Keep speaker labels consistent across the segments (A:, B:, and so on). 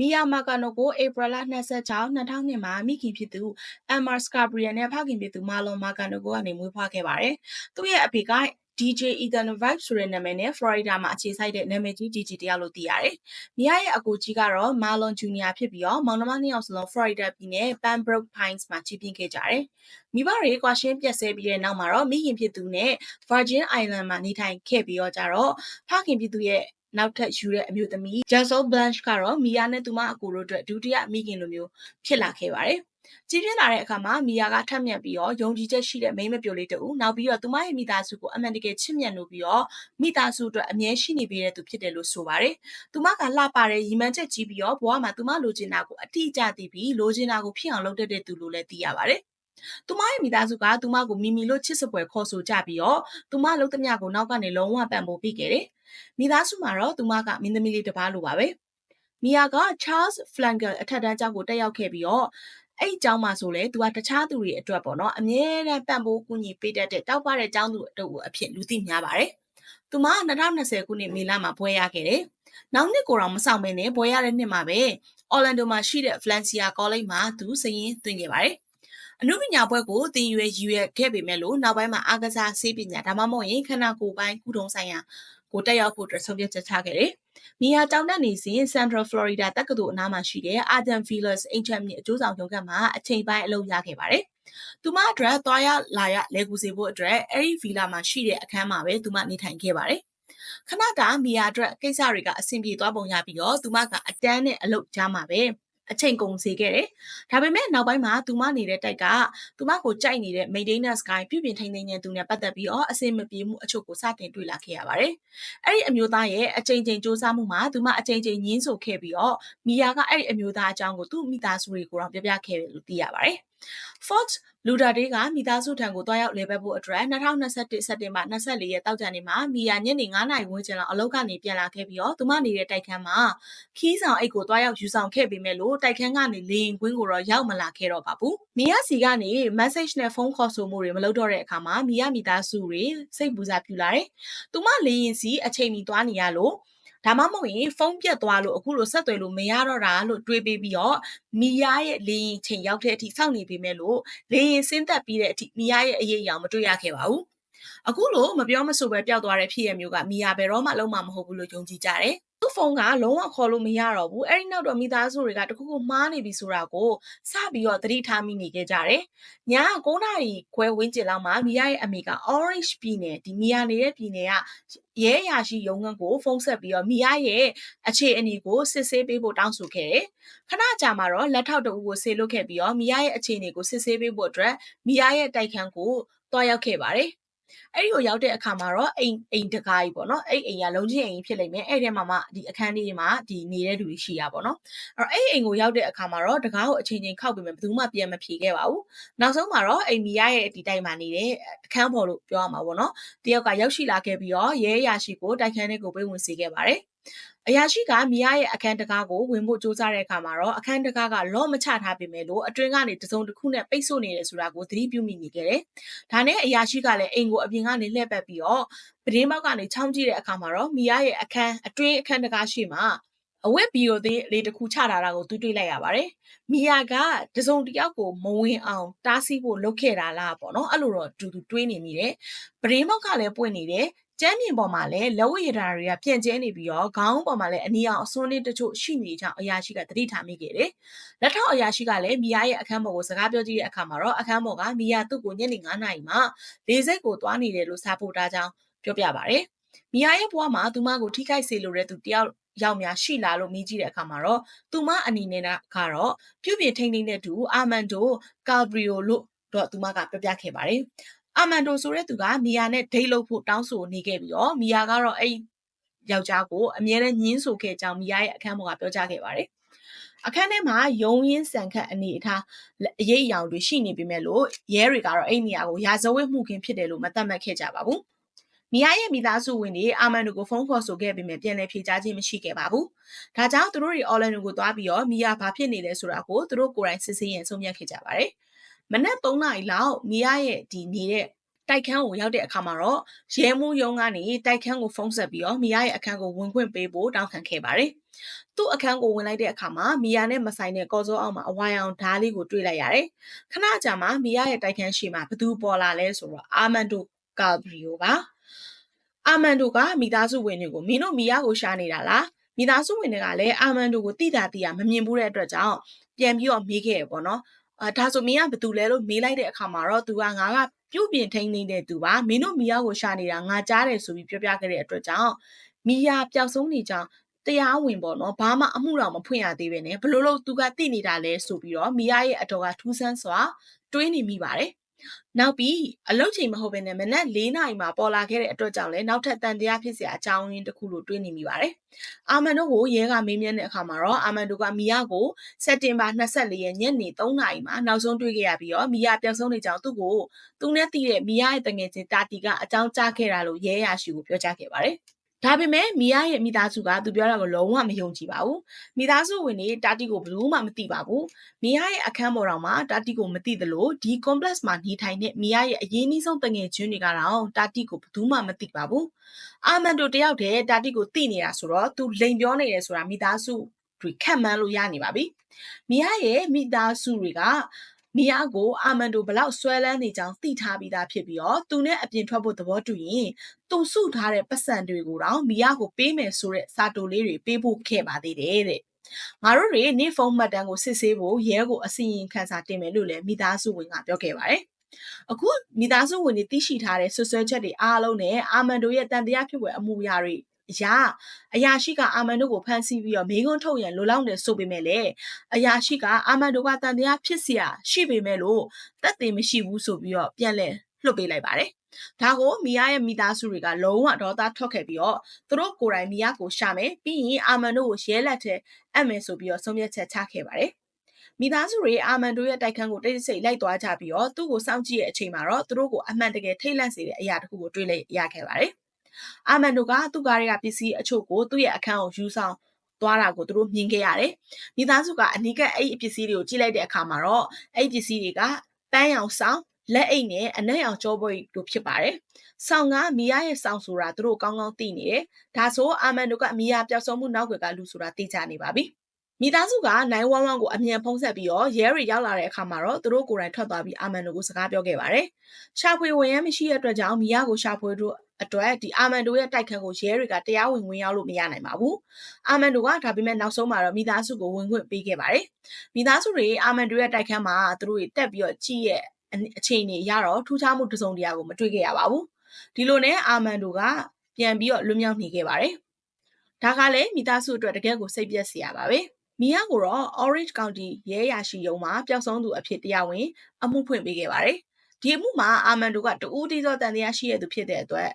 A: မီယာမာကာနိုကိုဧပြီလ26 2000မှာမိခင်ဖြစ်သူအမ်မာစကာဘရီယန်နဲ့ဖခင်ဖြစ်သူမာလွန်မာကာနိုကိုကနေမွေးဖွားခဲ့ပါတယ်။သူ့ရဲ့အဖေက DJ Ethan Vibe ဆိုတဲ့နာမည်နဲ့ Florida မှာအခြေစိုက်တဲ့နာမည်ကြီး DJ တယောက်လို့သိရတယ်။မီယာရဲ့အကိုကြီးကတော့ Marlon Jr. ဖြစ်ပြီးတော့မောင်နှမနှစ်ယောက်စလုံး Florida ပြည်နယ် Pembroke Pines မှာကြီးပြင်းခဲ့ကြတယ်။မိဘတွေကွာရှင်းပြက်ဆဲပြီးတဲ့နောက်မှာတော့မိခင်ဖြစ်သူနဲ့ Virgin Island မှာနေထိုင်ခဲ့ပြီးတော့ကြတော့ဖခင်ဖြစ်သူရဲ့ နောက်ထပ်ယူတဲ့အမျိုးသမီး Jessel Blanche ကတော့မီယာနဲ့သူမအကိုတို့အတွက်ဒုတိယမိခင်လိုမျိုးဖြစ်လာခဲ့ပါတယ်။ကြီးပြင်းလာတဲ့အခါမှာမီယာကထပ်မြက်ပြီးတော့ယုံကြည်ချက်ရှိတဲ့မိန်းမပြိုလေးတူနောက်ပြီးတော့သူမရဲ့မိသားစုကိုအမှန်တကယ်ချစ်မြတ်လို့ပြီးတော့မိသားစုအတွက်အမြဲရှိနေပေးတဲ့သူဖြစ်တယ်လို့ဆိုပါတယ်။သူမကလှပတဲ့ရီမန်းချက်ကြီးပြီးတော့ဘဝမှာသူမလိုချင်တာကိုအတိအကျသိပြီးလိုချင်တာကိုဖြစ်အောင်လုပ်တတ်တဲ့သူလို့လည်းသိရပါတယ်။ သူမရဲ့မိသားစုကသူမကိုမီမီလို့ချစ်စပွဲခေါ်ဆိုကြပြီးတော့သူမလုံးသမျှကိုနောက်ကနေလုံးဝပံ့ပိုးပေးခဲ့တယ်။မိသားစုမှာတော့သူမကမင်းသမီးလေးတစ်ပါးလိုပါပဲ။မီယာက Charles Flankel အထက်တန်းကျောင်းကိုတက်ရောက်ခဲ့ပြီးတော့အဲ့အကြောင်းမှာဆိုလဲသူကတခြားသူတွေအတွက်ပေါ့နော်အမြဲတမ်းပံ့ပိုးကူညီပေးတတ်တဲ့တောက်ပတဲ့ကျောင်းသူအတုအဖြစ်လူသိများပါတယ်။သူမ2020ခုနှစ်မေလမှာဘွဲရခဲ့တယ်။နောက်နှစ်ကိုတော့မဆောင်မင်းနဲ့ဘွဲရတဲ့နှစ်မှာပဲ Orlando မှာရှိတဲ့ Valencia College မှာသူစရင်သွင်းခဲ့ပါတယ်။ အနုပညာဘွဲကိုသင်ရွယ်ရည်ရွယ်ခဲ့ပေမဲ့လို့နောက်ပိုင်းမှာအားကစားဆေးပညာဒါမှမဟုတ်ရင်ခန္ဓာကိုယ်ပိုင်းကုထုံးဆိုင်ရာကိုတက်ရောက်ဖို့အတွက်ဆုံးဖြတ်ချက်ချခဲ့တယ်။မီယာတောင်တက်နေစဉ် Central Florida တက္ကသိုလ်အနားမှာရှိတဲ့ Arden Villas အိမ်ချမ်းမြေအကျိုးဆောင်ရုံးခန်းမှာအချိန်ပိုင်းအလုပ်ရခဲ့ပါတယ်။သူမအတွက်သွားရလာရလဲကူစီဖို့အတွက်အဲ့ဒီဗီလာမှာရှိတဲ့အခန်းမှာပဲသူမနေထိုင်ခဲ့ပါတယ်။ခဏတာမီယာအတွက်ကိစ္စတွေကအဆင်ပြေသွားပုံရပြီးတော့သူမကအတန်းနဲ့အလုပ်ကြားမှာပဲ အချိန်ကုန်စေခဲ့တယ်။ဒါပေမဲ့နောက်ပိုင်းမှာသူမနေတဲ့တိုက်ကသူမကိုကြိုက်နေတဲ့ maintenance guy ပြုပြင်ထိန်းသိမ်းတဲ့သူနဲ့ပတ်သက်ပြီးတော့အဆင်မပြေမှုအချို့ကိုစတင်တွေ့လာခဲ့ရပါတယ်။အဲ့ဒီအမျိုးသားရဲ့အချိန်ချင်းစူးစမ်းမှုမှာသူမအချိန်ချင်းညင်းဆိုခဲ့ပြီးတော့မီယာကအဲ့ဒီအမျိုးသားအကြောင်းကိုသူ့မိသားစုတွေကိုတော့ပြောပြခဲ့တယ်လို့သိရပါတယ်။ Fort လူဒါဒေးကမိသားစုထံကိုတွားရောက်လေပတ်ဖို့အတွက်2021စက်တင်ဘာ24ရက်တောက်ကြနေ့မှာမီယာညနေ9နာရီဝန်းကျင်လောက်အလုပ်ကနေပြန်လာခဲ့ပြီးတော့သူမနေတဲ့တိုက်ခန်းမှာခီးဆောင်အိတ်ကိုတွားရောက်ယူဆောင်ခဲ့ပေမဲ့လို့တိုက်ခန်းကနေလေရင်ကွင်းကိုတော့ရောက်မလာခဲ့တော့ပါဘူး။မီယာစီကနေ message နဲ့ဖုန်းခေါ်ဆိုမှုတွေမလုပ်တော့တဲ့အခါမှာမီယာမိသားစုတွေစိတ်ပူစားပြူလာတယ်။သူမလေရင်စီအချိန်မီသွားနေရလို့ ဒါမှမဟုတ်ရင်ဖုန်းပြတ်သွားလို့အခုလိုဆက်သွယ်လို့မရတော့တာလို့တွေးပေးပြီးတော့မီယာရဲ့လေရင်ချိန်ရောက်တဲ့အထိစောင့်နေပေမဲ့လို့လေရင်ဆင်းသက်ပြီးတဲ့အထိမီယာရဲ့အရေးအယောင်မတွေ့ရခဲ့ပါဘူးအခုလိုမပြောမဆိုပဲပျောက်သွားတဲ့ဖြစ်ရမျိုးကမီယာဘယ်တော့မှလုံးဝမဟုတ်ဘူးလို့ယုံကြည်ကြတယ်သူ့ ဖုန်းကလုံးဝခေါ်လို့မရတော့ဘူးအဲ့ဒီနောက်တော့မိသားစုတွေကတခုခုမှားနေပြီဆိုတာကိုစပြီးတော့သတိထားမိနေခဲ့ကြတယ်။ည9နာရီခွဲဝန်းကျင်လောက်မှာမီယာရဲ့အမေက Orange ပြည်နယ်ဒီမီယာနေတဲ့ပြည်နယ်ကရဲရရှိရုံးခန်းကိုဖုန်းဆက်ပြီးတော့မီယာရဲ့အခြေအနေကိုစစ်ဆေးပေးဖို့တောင်းဆိုခဲ့တယ်။ခဏကြာမှာတော့လက်ထောက်တအူကိုဆေးလွတ်ခဲ့ပြီးတော့မီယာရဲ့အခြေအနေကိုစစ်ဆေးပေးဖို့အတွက်မီယာရဲ့တိုက်ခန်းကိုတွားရောက်ခဲ့ပါတယ် အဲ့ဒီကိုရောက်တဲ့အခါမှာတော့အိမ်အိမ်တကားကြီးပေါ့နော်အဲ့အိမ်ကလုံးချင်းအိမ်ဖြစ်လိမ့်မယ်အဲ့ထဲမှာမှဒီအခန်းလေးမှာဒီနေတဲ့လူတွေရှိရပါတော့အဲ့တော့အဲ့အိမ်ကိုရောက်တဲ့အခါမှာတော့တကားကိုအချိန်ချင်းခောက်ပြီးမှဘယ်သူမှပြန်မဖြေခဲ့ပါဘူးနောက်ဆုံးမှာတော့အိမ်မီရရဲ့ဒီတိုက်မှာနေတဲ့အခန်းပေါ်လို့ပြောရမှာပေါ့နော်တယောက်ကရောက်ရှိလာခဲ့ပြီးတော့ရဲရရှိကိုတိုက်ခန်းလေးကိုပေးဝင်စေခဲ့ပါတယ် အရာရှိကမီယာရဲ့အခန်းတကားကိုဝင်ဖို့စူးစမ်းတဲ့အခါမှာတော့အခန်းတကားကလော့မချထားပေမဲ့လို့အတွင်းကနေတစုံတစ်ခုနဲ့ပိတ်ဆို့နေတယ်ဆိုတာကိုသတိပြုမိနေခဲ့တယ်။ဒါနဲ့အရာရှိကလည်းအိမ်ကိုအပြင်ကနေလှည့်ပတ်ပြီးတော့ပဒင်းပေါက်ကနေချောင်းကြည့်တဲ့အခါမှာတော့မီယာရဲ့အခန်းအတွင်းအခန်းတကားရှိမှာအဝက်ဘီယိုသေးလေးတစ်ခုချထားတာကိုသူတွေ့လိုက်ရပါတယ်။မီယာကတစုံတယောက်ကိုမဝင်အောင်တားဆီးဖို့လုပ်ခဲ့တာလားပေါ့နော်။အဲ့လိုတော့တူတူတွေးနေမိတယ်။ပရင်းမောက်ကလည်းပွင့်နေတယ် ကျမ်းပြင်ပေါ်မှာလည်းလက်ဝတ်ရတာတွေကပြန့်ကျဲနေပြီးတော့ခေါင်းပေါ်မှာလည်းအနီအောင်အစွန်းလေးတချို့ရှိနေကြောင်းအရာရှိကသတိထားမိခဲ့တယ်။လက်ထောက်အရာရှိကလည်းမီယာရဲ့အခန်းပေါ်ကိုစကားပြောကြည့်တဲ့အခါမှာတော့အခန်းပေါ်ကမီယာသူ့ကိုညနေ9နာရီမှာလေစိတ်ကိုသွားနေတယ်လို့စာပို့ထားကြောင်းပြောပြပါဗျ။မီယာရဲ့ဘဝမှာသူမကိုထိခိုက်စေလိုတဲ့သူတယောက်ရောက်များရှိလာလို့မြည်ကြည့်တဲ့အခါမှာတော့သူမအနေနဲ့ကတော့ပြုပြင်ထိန်းသိမ်းတဲ့သူအာမန်ဒိုကာဘရီယိုလို့တော့သူမကပြောပြခဲ့ပါတယ် အာမန်ဒိုဆိုတဲ့သူကမီယာနဲ့ဒိတ်လုပ်ဖို့တောင်းဆိုနေခဲ့ပြီးတော့မီယာကတော့အဲ့ယောက်ျားကိုအမြဲတမ်းညှင်းဆိုခဲ့ကြောင်းမီယာရဲ့အခန်းပေါ်ကပြောကြားခဲ့ပါတယ်အခန်းထဲမှာယုံရင်းစံခတ်အနေအထားအရေးအယောင်တွေရှိနေပေမဲ့လို့ရဲတွေကတော့အဲ့နေရာကိုရာဇဝတ်မှုခင်းဖြစ်တယ်လို့မသတ်မှတ်ခဲ့ကြပါဘူး။မီယာရဲ့မိသားစုဝင်တွေအာမန်တို့ကိုဖုန်းခေါ်ဆိုခဲ့ပေမဲ့ပြန်လည်ဖြေကြားခြင်းမရှိခဲ့ပါဘူး။ဒါကြောင့်သူတို့တွေအော်လန်ဒိုကိုသွားပြီးတော့မီယာဘာဖြစ်နေလဲဆိုတာကိုသူတို့ကိုယ်တိုင်စစ်ဆေးရင်ဆုံးဖြတ်ခဲ့ကြပါတယ်။ မနက်3နာရီလောက်မီယာရဲ့ဒီနေတဲ့တိုက်ခန်းကိုရောက်တဲ့အခါမှာတော့ရဲမှုယုံကနေတိုက်ခန်းကိုဖုံးဆက်ပြီးတော့မီယာရဲ့အခန်းကိုဝင်ခွင့်ပေးဖို့တောင်းခံခဲ့ပါတယ်။သူ့အခန်းကိုဝင်လိုက်တဲ့အခါမှာမီယာနဲ့မဆိုင်တဲ့ကော်စောအောက်မှာအဝိုင်အောင်ဓားလေးကိုတွေ့လိုက်ရတယ်။ခဏကြာမှမီယာရဲ့တိုက်ခန်းရှိမှာဘသူပေါ်လာလဲဆိုတော့အာမန်ဒိုကာဘရီယိုပါ။အာမန်ဒိုကမိသားစုဝင်တွေကိုမင်းတို့မီယာကိုရှာနေတာလား။မိသားစုဝင်တွေကလည်းအာမန်ဒိုကိုတိတာတိတာမမြင်ဘူးတဲ့အတွက်ကြောင့်ပြန်ပြီးတော့မေးခဲ့ရပေါ့နော်။ အာဒါဆိုမင်းကဘသူလဲလို့မေးလိုက်တဲ့အခါမှာတော့သူကငါကပြုတ်ပြင်ထိန်းနေတဲ့သူပါမင်းတို့မီယာကိုရှာနေတာငါကြားတယ်ဆိုပြီးပြောပြခဲ့တဲ့အတွက်ကြောင့်မီယာပျောက်ဆုံးနေကြောင်းတရားဝင်ပေါ့နော်ဘာမှအမှုတော်မဖွင့်ရသေးပဲနဲ့ဘလို့လို့သူကသိနေတာလဲဆိုပြီးတော့မီယာရဲ့အတော်ကထူးဆန်းစွာတွေးနေမိပါတယ် နောက်ပြီးအလုတ်ချိန်မဟုတ်ဘဲနဲ့မနက်၄နာရီမှာပေါ်လာခဲ့တဲ့အတွက်ကြောင့်လည်းနောက်ထပ်တန်တရားဖြစ်စရာအကြောင်းရင်းတစ်ခုလို့တွေးနေမိပါတယ်။အာမန်တို့ကိုရဲကမေးမြန်းတဲ့အခါမှာတော့အာမန်တို့ကမီယာကိုစက်တင်ဘာ24ရက်ညနေ3နာရီမှာနောက်ဆုံးတွေ့ခဲ့ရပြီးတော့မီယာပျောက်ဆုံးနေကြောင်းသူ့ကိုသူနဲ့တည်တဲ့မီယာရဲ့တငယ်ချင်းတာတီကအကြောင်းကြားခဲ့တာလို့ရဲရရှိကိုပြောကြားခဲ့ပါတယ်။ ဒါပေမဲ့မီယာရဲ့မိသားစုကသူပြောတာကိုလုံးဝမယုံကြည်ပါဘူးမိသားစုဝင်နေတာတီကိုဘယ်သူမှမသိပါဘူးမီယာရဲ့အခန်းပေါ်တော်မှာတာတီကိုမသိသလိုဒီ complex မှာနေထိုင်တဲ့မီယာရဲ့အရေးကြီးဆုံးတငယ်ချင်းတွေကတော့တာတီကိုဘယ်သူမှမသိပါဘူးအာမန်တိုတယောက်တည်းတာတီကိုသိနေတာဆိုတော့သူလိန်ပြောနေတယ်ဆိုတာမိသားစုတွေခက်မှန်းလို့ရနေပါပြီမီယာရဲ့မိသားစုတွေက မီယာကိုအာမန်တိုဘလောက်ဆွဲလန်းနေကြောင်းသိထားပြီးသားဖြစ်ပြီးတော့သူနဲ့အပြင်ထွက်ဖို့သဘောတူရင်သူစုထားတဲ့ပတ်စံတွေကိုတော့မီယာကိုပေးမယ်ဆိုတဲ့စာတိုလေးတွေပေးဖို့ခဲ့ပါသေးတယ်တဲ့ငါတို့တွေနေဖုန်းမှတ်တမ်းကိုစစ်ဆေးဖို့ရဲကိုအစီရင်ခံစာတင်မယ်လို့လည်းမိသားစုဝင်ကပြောခဲ့ပါတယ်အခုမိသားစုဝင်တွေသိရှိထားတဲ့ဆွဆွဲချက်တွေအားလုံးနဲ့အာမန်တို့ရဲ့တန်တရားဖြစ်ွယ်အမှုရာတွေ အရာအရာရှိကအာမန်တို့ကိုဖမ်းဆီးပြီးတော့မိကုန်းထုတ်ရန်လိုလောက်နေဆိုပေမဲ့လည်းအရာရှိကအာမန်တို့ကတန်တရားဖြစ်เสียရှိပေမဲ့လို့တက်သေးမရှိဘူးဆိုပြီးတော့ပြန်လဲလွှတ်ပေးလိုက်ပါတယ်ဒါကိုမီယာရဲ့မိသားစုတွေကလုံးဝဒေါသထွက်ခဲ့ပြီးတော့သူတို့ကိုယ်တိုင်မီယာကိုရှာမယ်ပြီးရင်အာမန်တို့ကိုရဲလက်ထဲအပ်မယ်ဆိုပြီးတော့ဆုံးဖြတ်ချက်ချခဲ့ပါတယ်မိသားစုတွေအာမန်တို့ရဲ့တိုက်ခန်းကိုတိတ်ဆိတ်လိုက်သွားကြပြီးတော့သူ့ကိုစောင့်ကြည့်ရဲ့အချိန်မှာတော့သူတို့ကိုအမှန်တကယ်ထိတ်လန့်စေတဲ့အရာတစ်ခုကိုတွေ့လိုက်ရခဲ့ပါတယ် အာမန်တို့ကသူ့ကားတွေကပစ္စည်းအချို့ကိုသူ့ရဲ့အခန်းကိုယူဆောင်သွားတာကိုသူတို့မြင်ခဲ့ရတယ်။မိသားစုကအနီးကပ်အဲ့ဒီပစ္စည်းတွေကိုကြည့်လိုက်တဲ့အခါမှာတော့အဲ့ဒီပစ္စည်းတွေကပန်းရောင်ဆောင်လက်အိတ်နဲ့အနက်ရောင်ကြောပွေတို့ဖြစ်ပါတယ်။ဆောင်းကမီယာရဲ့ဆောင်းဆိုတာသူတို့ကောင်းကောင်းသိနေတယ်။ဒါဆိုအာမန်တို့ကမီယာပျောက်ဆုံးမှုနောက်ွယ်ကလူဆိုတာသိကြနေပါပြီ။ မိသားစုက911ကိုအမြန်ဖုံးဆက်ပြီးတော့ရဲတွေရောက်လာတဲ့အခါမှာတော့သူတို့ကိုယ်တိုင်ထွက်သွားပြီးအာမန်တို့ကိုစကားပြောခဲ့ပါတယ်။ရှာဖွေဝင်ရမရှိတဲ့အတွက်ကြောင့်မီယာကိုရှာဖွေတို့အတွက်ဒီအာမန်ဒိုရဲ့တိုက်ခန်းကိုရဲတွေကတရားဝင်ဝင်ရောက်လို့မရနိုင်ပါဘူး။အာမန်ဒိုကဒါပေမဲ့နောက်ဆုံးမှာတော့မိသားစုကိုဝင်ခွင့်ပေးခဲ့ပါတယ်။မိသားစုတွေအာမန်ဒိုရဲ့တိုက်ခန်းမှာသူတို့တက်ပြီးတော့ကြည့်ရဲ့အခြေအနေရတော့ထူးခြားမှုတစုံတရာကိုမတွေ့ခဲ့ရပါဘူး။ဒီလိုနဲ့အာမန်ဒိုကပြန်ပြီးတော့လွတ်မြောက်နေခဲ့ပါတယ်။ဒါကလည်းမိသားစုအတွက်တကယ်ကိုစိတ်ပျက်စရာပါပဲ။ မီယာကိုတော့ Orange County ရဲရရှိရုံမှာပျောက်ဆုံးသူအဖြစ်တရားဝင်အမှုဖွင့်ပေးခဲ့ပါတယ်။ဒီအမှုမှာအာမန်ဒိုကတူးတီးသောတန်တရားရှိရသူဖြစ်တဲ့အတွက်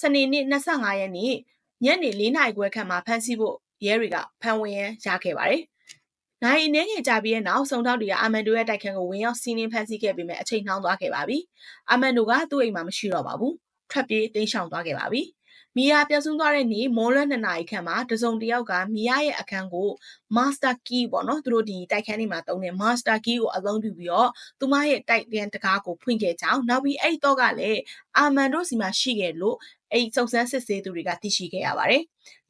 A: စနေနေ့25ရက်နေ့ညနေ4နာရီခွဲခန့်မှာဖမ်းဆီးဖို့ရဲတွေကဖမ်းဝင်ရန်ရခဲ့ပါတယ်။နိုင်အနေငယ်ကြပြီးတဲ့နောက်စုံထောက်တွေကအာမန်ဒိုရဲ့တိုက်ခန်းကိုဝင်ရောက်စီးနင်းဖမ်းဆီးခဲ့ပေမဲ့အချိန်နှောင်းသွားခဲ့ပါပြီ။အာမန်ဒိုကသူ့အိမ်မှာမရှိတော့ပါဘူး။ထွက်ပြေးတိမ်းရှောင်သွားခဲ့ပါပြီ။ မီယာပြတ်ဆုံးသွားတဲ့နေ့မော်လ2နာရီခန့်မှာတစုံတယောက်ကမီယာရဲ့အခန်းကို master key ပေါ့နော်သူတို့ဒီတိုက်ခန်းတွေမှာတုံးတဲ့ master key ကိုအသုံးပြုပြီးတော့သူမရဲ့တိုက်ပြန်တကားကိုဖွင့်ခဲ့ကြောင်းနောက်ပြီးအဲ့တော့ကလည်းအာမန်တို့စီမှာရှိခဲ့လို့အဲ့စုံစမ်းစစ်ဆေးသူတွေကသိရှိခဲ့ရပါတယ်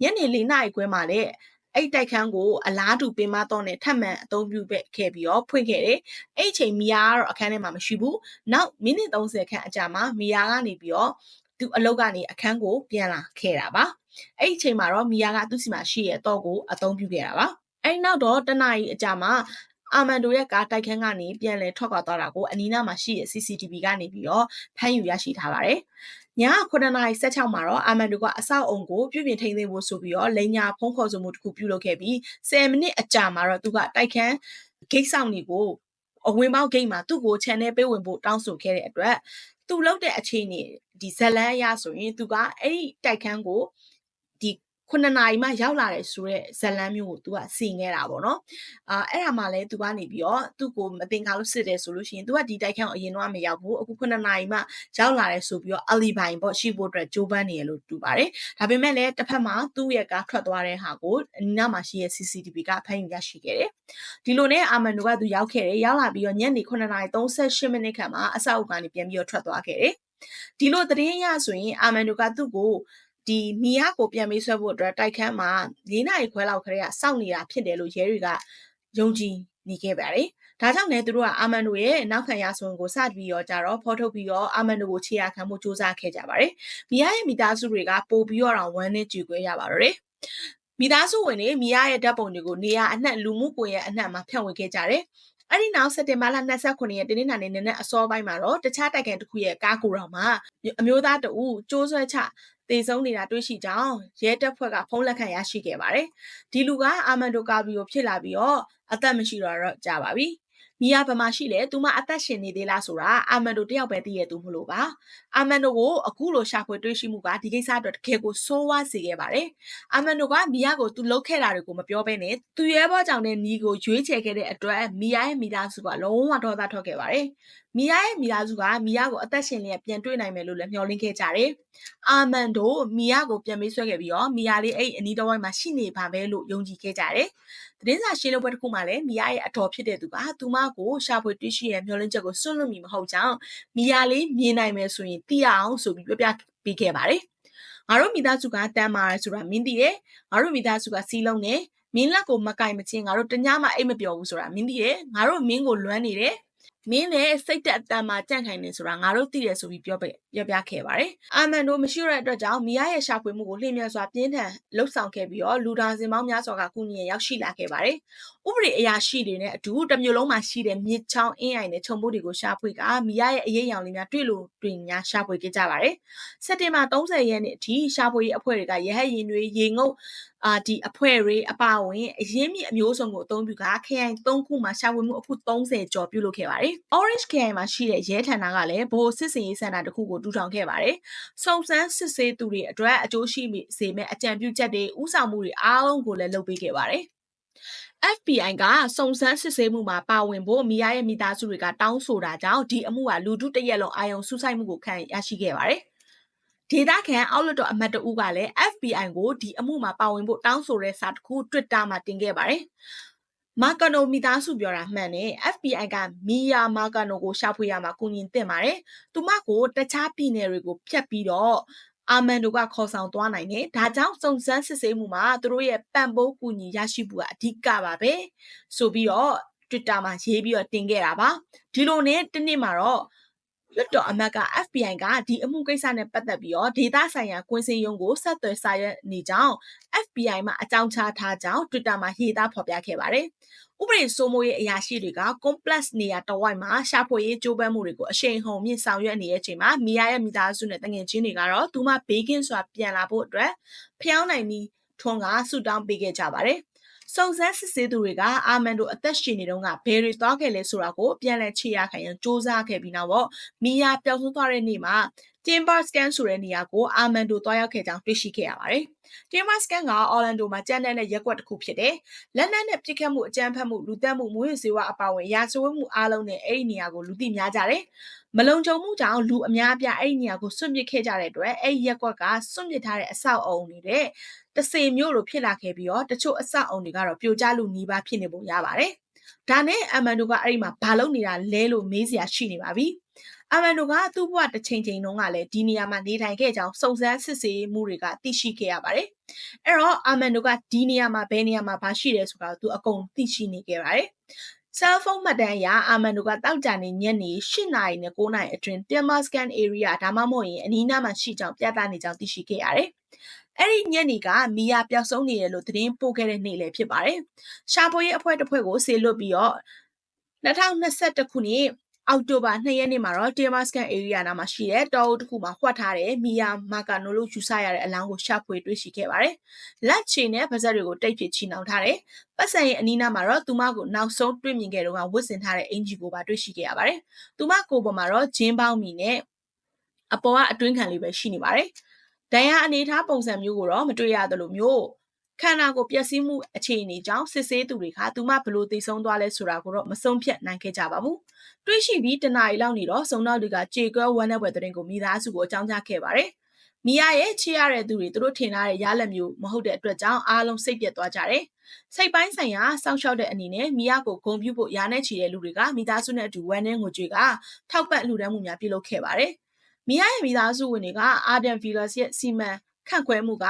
A: ညနေ၄နာရီခွဲမှာလည်းအဲ့တိုက်ခန်းကိုအလားတူပင်မတော့နဲ့ထပ်မံအသုံးပြုခဲ့ပြီးတော့ဖွင့်ခဲ့တယ်။အဲ့ချိန်မီယာကတော့အခန်းထဲမှာမရှိဘူး။နောက်မိနစ်30ခန့်အကြာမှာမီယာကနေပြီးတော့ သူအလုပ်ကနေအခန်းကိုပြန်လာခဲ့တာပါအဲ့ဒီအချိန်မှာတော့မီယာကသူ့စီမှာရှိရဲ့တော့ကိုအသုံးပြုခဲ့တာပါအဲ့နောက်တော့တနာရီအကြာမှာအာမန်ဒိုရဲ့ကားတိုက်ခန်းကနေပြန်လည်ထွက်ခွာသွားတာကိုအနီးနားမှာရှိတဲ့ CCTV ကနေပြီးတော့ဖမ်းယူရရှိထားပါတယ်။ည9:16မှာတော့အာမန်ဒိုကအဆောက်အုံကိုပြုပြင်ထိန်းသိမ်းဖို့ဆိုပြီးတော့လိန်ညာဖုံးခေါ်ဆိုမှုတစ်ခုပြုလုပ်ခဲ့ပြီး10မိနစ်အကြာမှာတော့သူကတိုက်ခန်းဂိတ်ဆောင်တွေကိုအဝင်ပေါက်ဂိတ်မှာသူ့ကို channel ပေးဝင်ဖို့တောင်းဆိုခဲ့တဲ့အတွက် သူလောက်တဲ့အခြေအနေဒီဇလန်းအရဆိုရင်သူကအဲ့ဒီတိုက်ခန်းကို ဒီခုနှစ်နာရီမှရောက်လာတယ်ဆိုတော့ဇလန်းမျိုးကို तू ကစီခဲ့တာပေါ့နော်အာအဲ့ဒါမှလည်း तू ကနေပြီးတော့သူ့ကိုမတင်ကားလို့စစ်တယ်ဆိုလို့ရှိရင် तू ကဒီတိုက်ခန်းကိုအရင်တော့မရောက်ဘူးအခုခုနှစ်နာရီမှရောက်လာတယ်ဆိုပြီးတော့ alibi ပေါ့ရှိဖို့အတွက်ကြိုးပမ်းနေရလို့တူပါတယ်ဒါပေမဲ့လည်းတစ်ဖက်မှာသူ့ရဲ့ကားထွက်သွားတဲ့ဟာကိုအနီးနားမှာရှိတဲ့ CCTV ကဖမ်းယူရရှိခဲ့တယ်ဒီလိုနဲ့အာမန်တို့ကသူရောက်ခဲ့တယ်ရောက်လာပြီးတော့ညနေ9:38မိနစ်ခန့်မှာအဆောက်အဦကနေပြန်ပြီးတော့ထွက်သွားခဲ့တယ် ဒီလိုသတင်းအရဆိုရင်အာမန်ဒိုကသူ့ကို ဒီမီယာကိုပြန်မေးဆွဲဖို့အတွက်တိုက်ခန်းမှာ၄နာရီခွဲလောက်ခရဲကစောင့်နေတာဖြစ်တယ်လို့ရဲတွေကယုံကြည်နေခဲ့ပါတယ်။ဒါကြောင့်လည်းသူတို့ကအာမန်ဒိုရဲ့နောက်ခံရဆိုရင်ကိုစပြီးတော့ကြတော့ဖော်ထုတ်ပြီးတော့အာမန်ဒိုကိုခြေရခံမှုစူးစမ်းခဲ့ကြပါတယ်။မီယာရဲ့မိသားစုတွေကပို့ပြီးတော့ဝမ်းနဲ့ကြွေခွဲရပါတော့တယ်။မိသားစုဝင်တွေမီယာရဲ့ဓာတ်ပုံတွေကိုနေရာအနှံ့လူမှုကွန်ရက်အနှံ့မှာဖြန့်ဝေခဲ့ကြတယ်။အဲ့ဒီနောက်စက်တင်ဘာလ29ရက်တင်းနှံနေနဲ့အစောပိုင်းမှာတော့တခြားတိုက်ကန်တစ်ခုရဲ့ကားကိုတော်မှာအမျိုးသားတအူကျိုးဆွဲချ တေဆုံးနေတာတွေ့ရှိကြောင်းရဲတပ်ဖွဲ့ကဖုံးလက်ခံရရှိခဲ့ပါတယ်။ဒီလူကအာမန်ဒိုကာဗီကိုဖြစ်လာပြီးတော့အသက်မရှိတော့တော့ကြပါပြီ။ မီယာဘယ်မှာရှိလဲသူမအသက်ရှင်နေသေးလားဆိုတာအာမန်ဒိုတယောက်ပဲသိရသူမလို့ပါအာမန်ဒိုကိုအခုလိုရှာဖွေတွေ့ရှိမှုကဒီကိစ္စအတွက်တကယ်ကိုဆိုးဝါးစေခဲ့ပါတယ်အာမန်ဒိုကမီယာကိုသူလှုပ်ခဲ့တာတွေကိုမပြောဘဲနဲ့သူရဲဘောကြောင့်တဲ့ညီကိုရွေးချယ်ခဲ့တဲ့အတွက်မီယာရဲ့မိသားစုကလုံးဝဒေါသထွက်ခဲ့ပါတယ်မီယာရဲ့မိသားစုကမီယာကိုအသက်ရှင်လျက်ပြန်တွေ့နိုင်မယ်လို့လည်းမျှော်လင့်ခဲ့ကြတယ်။အာမန်ဒိုမီယာကိုပြန်မေးဆွဲခဲ့ပြီးတော့မီယာလေးအဲ့အနီးတစ်ဝိုက်မှာရှိနေပါပဲလို့ယုံကြည်ခဲ့ကြတယ်။ သတင်းစာရှင်းလင်းပွဲတစ်ခုမှာလည်းမီယာရဲ့အတော်ဖြစ်တဲ့သူကသူမကိုရှာဖွေတွေ့ရှိရဲ့မျှော်လင့်ချက်ကိုစွန့်လွတ်မိမဟုတ်ကြောင်းမီယာလေးမြင်နိုင်မယ်ဆိုရင်သိရအောင်ဆိုပြီးပြောပြပေးခဲ့ပါတယ်။ငါတို့မိသားစုကတမ်းမာရဲဆိုတာမင်းသိတယ်။ငါတို့မိသားစုကစီးလုံးတယ်။မင်းလက်ကိုမကင်မချင်းငါတို့တညမှအိတ်မပြောဘူးဆိုတာမင်းသိတယ်။ငါတို့မင်းကိုလွမ်းနေတယ်။မင်းလည်းစိတ်တက်အတန်မှာကြန့်ခိုင်နေဆိုတာငါတို့သိတယ်ဆိုပြီးပြောပြပြောပြခဲ့ပါတယ်။အာမန်တို့မရှိတဲ့အတွက်ကြောင့်မီယာရဲ့ရှာဖွေမှုကိုလျင်မြန်စွာပြင်းထန်လှုပ်ဆောင်ခဲ့ပြီးတော့လူဒါစင်ပေါင်းများစွာကကုညီရောက်ရှိလာခဲ့ပါတယ်။ဥပဒေအရာရှိတွေနဲ့အတူတမျိုးလုံးမှာရှိတဲ့မြစ်ချောင်းအင်းအိုင်နဲ့ခြုံပုတ်တွေကိုရှာဖွေကမီယာရဲ့အရေးအယောင်လေးများတွေ့လို့တွေ့များရှာဖွေခဲ့ကြပါတယ်။စက်တင်ဘာ30ရက်နေ့အထိရှာဖွေရေးအဖွဲ့တွေကရဟတ်ရင်တွေရေငုပ်အာဒီအဖွဲ့တွေအပါအဝင်အရင်းမြစ်အမျိုးစုံကိုအသုံးပြုကခရိုင်၃ခုမှာရှာဖွေမှုအခု30ကျော်ပြုလုပ်ခဲ့ပါတယ်။ Orange ခရိုင်မှာရှိတဲ့ရဲဌာနကလည်းဗဟိုစစ်စင်ရေးစင်တာတစ်ခုကိုတူထောင်ခဲ့ပါတယ်။စုံစမ်းစစ်ဆေးသူတွေအတွက်အကျိုးရှိစေမယ့်အကြံပြုချက်တွေဥဆောင်မှုတွေအားလုံးကိုလည်းလုပ်ပေးခဲ့ပါတယ်။ FBI ကစုံစမ်းစစ်ဆေးမှုမှာပါဝင်ဖို့မီယာရဲ့မိသားစုတွေကတောင်းဆိုတာကြောင့်ဒီအမှုကလူထုတရက်လုံးအာရုံစူးစိုက်မှုကိုခံရရှိခဲ့ပါတယ်ဒေတာခန်အောက်လွှတ်တော်အမတ်တဦးကလည်း FBI ကိုဒီအမှုမှာပါဝင်ဖို့တောင်းဆိုတဲ့စာတစ်ခု Twitter မှာတင်ခဲ့ပါတယ်။ မာကာနိုမိသားစုပြောတာမှန်တယ် FBI ကမီယာမာကာနိုကိုရှာဖွေရမှာကူညီသင့်ပါတယ်။သူမကိုတခြားပြည်နယ်တွေကိုဖျက်ပြီးတော့အာမန်တို့ကခေါ်ဆောင်သွားနိုင်တယ်။ဒါကြောင့်စုံစမ်းစစ်ဆေးမှုမှာသူတို့ရဲ့ပံ့ပိုးကူညီရရှိမှုကအဓိကပါပဲ။ဆိုပြီးတော့ Twitter မှာရေးပြီးတော့တင်ခဲ့တာပါ။ဒီလိုနဲ့တနေ့မှာတော့ လွှတ်တော်အမတ်က FBI ကဒီအမှုကိစ္စနဲ့ပတ်သက်ပြီးတော့ဒေသဆိုင်ရာကွင်းစင်ရုံးကိုဆက်သွယ်စာရွက်နေကြောင်း FBI မှအကြောင်းချထားကြောင်း Twitter မှာရေးသားဖော်ပြခဲ့ပါတယ်။ဥပဒေစိုးမိုးရေးအရာရှိတွေက complex နေရာတဝိုက်မှာရှာဖွေရေးကြိုးပမ်းမှုတွေကိုအရှိန်ဟုန်မြင့်ဆောင်ရွက်နေတဲ့အချိန်မှာမီယာရဲ့မိသားစုနဲ့တငယ်ချင်းတွေကတော့သူမဘေးကင်းစွာပြန်လာဖို့အတွက်ဖျောင်းနိုင်ပြီးထွန်းကဆူတောင်းပေးခဲ့ကြပါတယ်။ စုံစမ်းစစ်ဆေးသူတွေကအာမန်တို့အသက်ရှင်နေတော့ကဘယ်တွေသွားခဲ့လဲဆိုတာကိုပြန်လည်ခြေရခံရန်စ조사ခဲ့ပြီးနောက်တော့မီယာပျောက်ဆုံးသွားတဲ့နေ့မှာ Timber Scan ဆိုတဲ့နေရာကိုအာမန်တို့တွားရောက်ခဲ့ကြောင်းတွေ့ရှိခဲ့ရပါတယ်။ Timber Scan ကအော်လန်ဒိုမှာကျန်းတဲ့ရက်ကွက်တစ်ခုဖြစ်တယ်။လက်နက်နဲ့ပြစ်ခတ်မှုအကြမ်းဖက်မှုလူသက်မှုမွေးစေဝါအပါဝင်ရာဇဝတ်မှုအလုံးနဲ့အဲ့ဒီနေရာကိုလူသိများကြတယ်။ မလုံခြုံမှုကြောင့်လူအများအပြားအဲ့ဒီနေရာကိုစွန့်ပစ်ခဲ့ကြတဲ့အတွက်အဲ့ဒီရက်ကွက်ကစွန့်ပစ်ထားတဲ့အဆောက်အုံတွေတဲ့တစေမျိုးလိုဖြစ်လာခဲ့ပြီးတော့တချို့အဆောက်အုံတွေကတော့ပြိုကျလူနီးပါးဖြစ်နေပုံရပါတယ်။ဒါနဲ့အမန်ဒိုကအဲ့ဒီမှာဘာလုပ်နေတာလဲလို့မေးစရာရှိနေပါပြီ။အမန်ဒိုကသူ့ဘဝတစ်ချိန်ချိန်တုန်းကလည်းဒီနေရာမှာနေထိုင်ခဲ့ကြောင်းစုံစမ်းစစ်ဆေးမှုတွေကသိရှိခဲ့ရပါတယ်။အဲ့တော့အမန်ဒိုကဒီနေရာမှာဘယ်နေရာမှာဘာရှိတယ်ဆိုတာကိုသူအကုန်သိရှိနေခဲ့ပါတယ်။ cell phone မှတ်တမ်းအရအာမန်တို့ကတောက်ကြနေညနေ8နာရီနဲ့9နာရီအတွင်း Timber Scan area ဒါမှမဟုတ်ရင်အနီးနားမှာရှိကြောင်းပြသနေကြောင်းသိရှိခဲ့ရတယ်အဲ့ဒီညနေကမီယာပျောက်ဆုံးနေတယ်လို့သတင်းပို့ခဲ့တဲ့နေ့လည်းဖြစ်ပါတယ်။ရှာဖွေရေးအဖွဲ့တစ်ဖွဲ့ကိုဆေလွတ်ပြီးတော့2021ခုနှစ် အောက်တိုဘာ2ရက်နေ့မှာတော့ Temascan area နားမှာရှိတဲ့တောအုပ်တစ်ခုမှာဖွက်ထားတဲ့မီယာမာကာနိုလို့ယူဆရတဲ့အလောင်းကိုရှာဖွေတွေ့ရှိခဲ့ပါတယ်။လက်ချေနဲ့ပါဇက်တွေကိုတိတ်ဖြစ်ချီနှောင်ထားတယ်။ပတ်စံရဲ့အနီးနားမှာတော့သူမကိုနောက်ဆုံးတွေ့မြင်ခဲ့တော့ဝတ်ဆင်ထားတဲ့အင်ဂျီကိုပါတွေ့ရှိခဲ့ရပါတယ်။သူမကိုယ်ပေါ်မှာတော့ဂျင်းပေါင်းမီနဲ့အပေါ်ကအတွင်းခံလေးပဲရှိနေပါတယ်။ဒဏ်ရာအနေထားပုံစံမျိုးကိုတော့မတွေ့ရသလိုမျိုး ခန္ဓာကိုပျက်စီးမှုအခြေအနေကြောင့်စစ်ဆေးသူတွေကသူမဘလို့သိဆုံးသွားလဲဆိုတာကိုတော့မဆုံးဖြတ်နိုင်ခဲ့ကြပါဘူး။တွေးရှိပြီးတနားရီလောက်နေတော့စုံနောက်တွေကကြေကွဲဝမ်းနဲ့ပွဲတဲ့ကိုမိသားစုကိုအကြောင်းကြားခဲ့ပါတယ်။မိယာရဲ့ချစ်ရတဲ့သူတွေသူတို့ထင်ထားတဲ့ရလက်မျိုးမဟုတ်တဲ့အတွက်ကြောင့်အားလုံးစိတ်ပြတ်သွားကြတယ်။စိတ်ပိုင်းဆိုင်ရာစောင့်ရှောက်တဲ့အနေနဲ့မိယာကိုဂုံပြုဖို့ရားနဲ့ချီတဲ့လူတွေကမိသားစုနဲ့အတူဝမ်းနဲ့ငိုကြွေကထောက်ပံ့လှူဒန်းမှုများပြုလုပ်ခဲ့ပါတယ်။မီယာရဲ့မိသားစုဝင်တွေကအာဒန်ဗီလာစ်ရဲ့စီမံ ခန့်ခွဲမှုက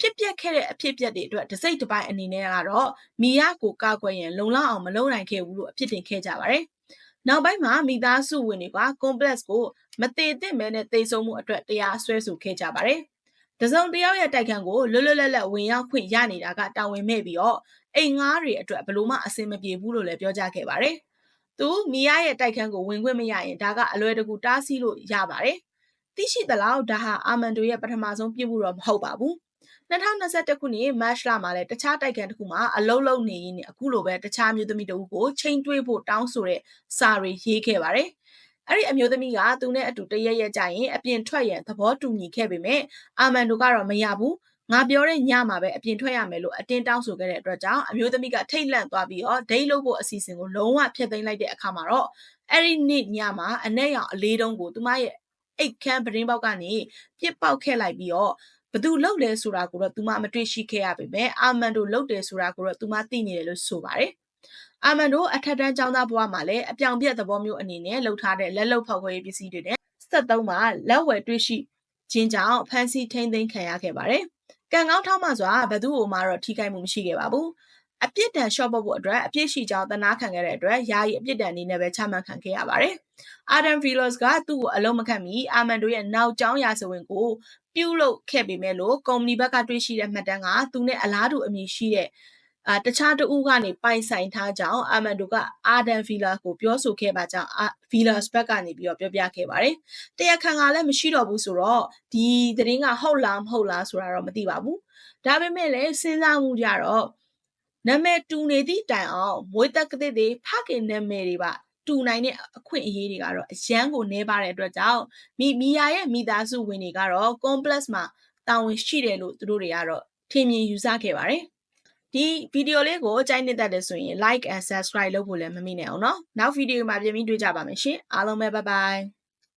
A: ဖြစ်ပျက်ခဲ့တဲ့အဖြစ်အပျက်တွေအတွက်တစိမ့်တစ်ပိုင်းအနေနဲ့ကတော့မီယာကိုကာကွယ်ရင်လုံလောက်အောင်မလုပ်နိုင်ခဲ့ဘူးလို့အဖြစ်တင်ခဲ့ကြပါတယ်။နောက်ပိုင်းမှာမိသားစုဝင်တွေက complex ကိုမသေးသင့်မဲနဲ့တိတ်ဆုံးမှုအတွက်တရားစွဲဆိုခဲ့ကြပါတယ်။တစုံတယောက်ရဲ့တိုက်ခန်းကိုလွတ်လွတ်လပ်လပ်ဝင်ရောက်ခွင့်ရနေတာကတာဝန်မဲ့ပြီးတော့အိမ်ငားတွေအတွက်ဘလို့မှအဆင်မပြေဘူးလို့လည်းပြောကြားခဲ့ပါတယ်။သူမီယာရဲ့တိုက်ခန်းကိုဝင်ခွင့်မရရင်ဒါကအလွယ်တကူတားဆီးလို့ရပါတယ်။ သိရှိသလောက်ဒါဟာအာမန်ဒိုရဲ့ပထမဆုံးပြစ်မှုတော့မဟုတ်ပါဘူး။2021ခုနှစ်မတ်လမှာလည်းတခြားတိုက်ကန်တစ်ခုမှာအလုံးလုံးနေရင်းနဲ့အခုလိုပဲတခြားမျိုးသမီးတဦးကိုချိန်တွေးဖို့တောင်းဆိုတဲ့စာတွေရေးခဲ့ပါတယ်။အဲ့ဒီအမျိုးသမီးကသူနဲ့အတူတရက်ရက်ကြရင်အပြင်ထွက်ရန်သဘောတူညီခဲ့ပေမဲ့အာမန်ဒိုကတော့မရဘူး။ငါပြောတဲ့ညမှာပဲအပြင်ထွက်ရမယ်လို့အတင်းတောင်းဆိုခဲ့တဲ့အတွက်ကြောင့်အမျိုးသမီးကထိတ်လန့်သွားပြီးတော့ဒိတ်လို့ဖို့အစီအစဉ်ကိုလုံးဝဖျက်သိမ်းလိုက်တဲ့အခါမှာတော့အဲ့ဒီနေ့ညမှာအ내ရောင်အလေးတုံးကိုသူမရဲ့ အိတ်ခမ်းပရင်းပေါက်ကနေပြစ်ပေါက်ခဲ့လိုက်ပြီးတော့ဘသူလှုပ်လဲဆိုတာကိုတော့သူမမတွေ့ရှိခဲ့ရပေမဲ့အာမန်တို့လှုပ်တယ်ဆိုတာကိုတော့သူမသိနေတယ်လို့ဆိုပါတယ်။အာမန်တို့အထက်တန်းကျောင်းသားဘဝမှာလည်းအပြောင်ပြက်သဘောမျိုးအနေနဲ့လှုပ်ထားတဲ့လက်လုံဖောက်ခွဲရေးပစ္စည်းတွေနဲ့73မှာလက်ဝယ်တွေ့ရှိခြင်းကြောင့်ဖမ်းဆီးထိန်းသိမ်းခံရခဲ့ပါတယ်။ကံကောင်းထောက်မှစွာဘသူ့ကိုမှတော့ထိခိုက်မှုမရှိခဲ့ပါဘူး။ အပြစ်ဒဏ်လျှော့ပေါ့ဖို့အတွက်အပြစ်ရှိကြောင်းသနာခံခဲ့တဲ့အတွက်ယာယီအပြစ်ဒဏ်အနေနဲ့ပဲချမှတ်ခံခဲ့ရပါတယ်။ Adam Velos ကသူ့ကိုအလုံးမခတ်မီအာမန်တို့ရဲ့နောက်ကျောင်းရာဇဝင်ကိုပြုလုပ်ခဲ့ပေမဲ့လို့ကုမ္ပဏီဘက်ကတွေ့ရှိတဲ့မှတ်တမ်းကသူနဲ့အလားတူအမည်ရှိတဲ့အာတခြားတဦးကနေပိုင်ဆိုင်ထားကြောင်းအာမန်ဒိုကအာဒန်ဗီလာကိုပြောဆိုခဲ့ပါကြောင်းဗီလာစဘက်ကနေပြီးတော့ပြောပြခဲ့ပါတယ်။တရားခံကလည်းမရှိတော့ဘူးဆိုတော့ဒီသတင်းကဟုတ်လားမဟုတ်လားဆိုတာတော့မသိပါဘူး။ဒါပေမဲ့လည်းစဉ်းစားမှုကြတော့ နာမည်တူနေသည့်တိုင်အောင်မွေးတက်ကတဲ့တွေဖခင်နာမည်တွေပါတူနိုင်တဲ့အခွင့်အရေးတွေကတော့အရန်ကိုနှဲပါတဲ့အတွက်ကြောင့်မိမီယာရဲ့မိသားစုဝင်တွေကတော့ complex မှာတာဝန်ရှိတယ်လို့သူတို့တွေကတော့ထင်မြင်ယူဆခဲ့ပါတယ်ဒီဗီဒီယိုလေးကိုကြိုက်နေတဲ့တဲ့ဆိုရင် like and subscribe လုပ်ဖို့လည်းမမေ့နဲ့အောင်နော်နောက်ဗီဒီယိုမှာပြန်ပြီးတွေ့ကြပါမယ်ရှင်အားလုံးပဲ bye bye